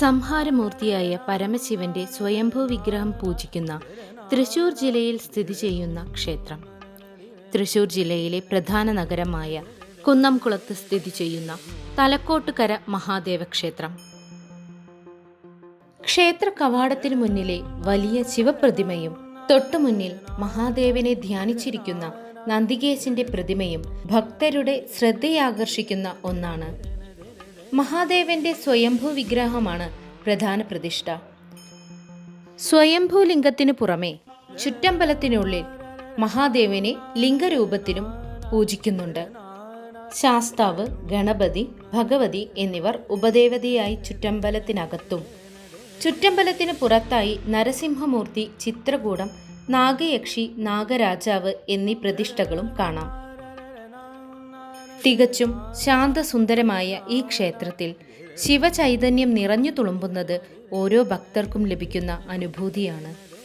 സംഹാരമൂർത്തിയായ പരമശിവന്റെ സ്വയംഭൂ വിഗ്രഹം പൂജിക്കുന്ന തൃശൂർ ജില്ലയിൽ സ്ഥിതി ചെയ്യുന്ന ക്ഷേത്രം. തൃശൂർ ജില്ലയിലെ പ്രധാന നഗരമായ കുന്നംകുളത്ത് സ്ഥിതി ചെയ്യുന്ന തലക്കോട്ടുകര മഹാദേവ ക്ഷേത്രം ക്ഷേത്ര കവാടത്തിന് മുന്നിലെ വലിയ ശിവപ്രതിമയും തൊട്ടുമുന്നിൽ മഹാദേവനെ ധ്യാനിച്ചിരിക്കുന്ന നന്ദികേശിന്റെ പ്രതിമയും ഭക്തരുടെ ശ്രദ്ധയാകർഷിക്കുന്ന ഒന്നാണ്. മഹാദേവന്റെ സ്വയംഭൂ വിഗ്രഹമാണ് പ്രധാന പ്രതിഷ്ഠ. സ്വയംഭൂ ലിംഗത്തിനു പുറമെ ചുറ്റമ്പലത്തിനുള്ളിൽ മഹാദേവനെ ലിംഗരൂപത്തിലും പൂജിക്കുന്നുണ്ട്. ശാസ്താവ് ഗണപതി ഭഗവതി എന്നിവർ ഉപദേവതയായി ചുറ്റമ്പലത്തിനകത്തും. ചുറ്റമ്പലത്തിന് പുറത്തായി നരസിംഹമൂർത്തി ചിത്രകൂടം നാഗയക്ഷി നാഗരാജാവ് എന്നീ പ്രതിഷ്ഠകളും കാണാം. തികച്ചും ശാന്തസുന്ദരമായ ഈ ക്ഷേത്രത്തിൽ ശിവചൈതന്യം നിറഞ്ഞു തുളുമ്പുന്നത് ഓരോ ഭക്തർക്കും ലഭിക്കുന്ന അനുഭൂതിയാണ്.